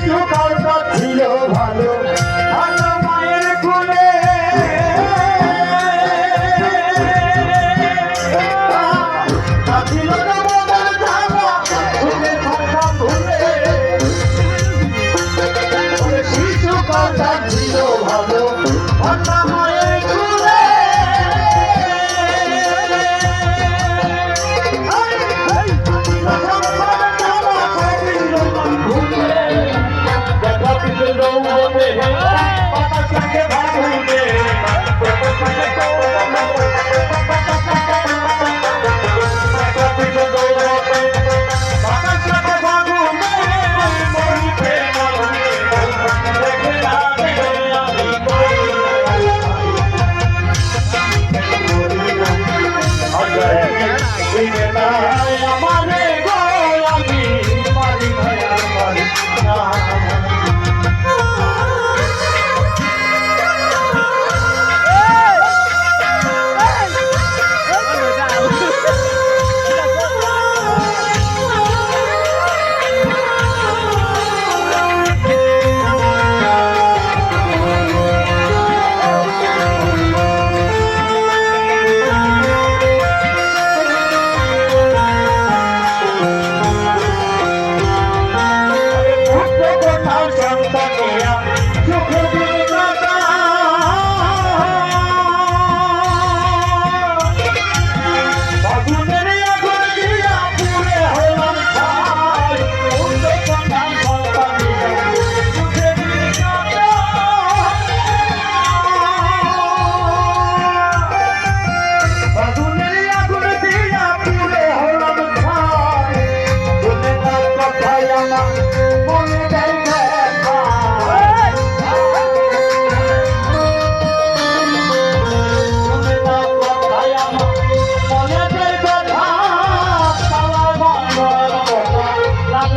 শিশু কালটা ছিল ভালো মায়ের কোলে। শিশু কালটা ছিল। போதே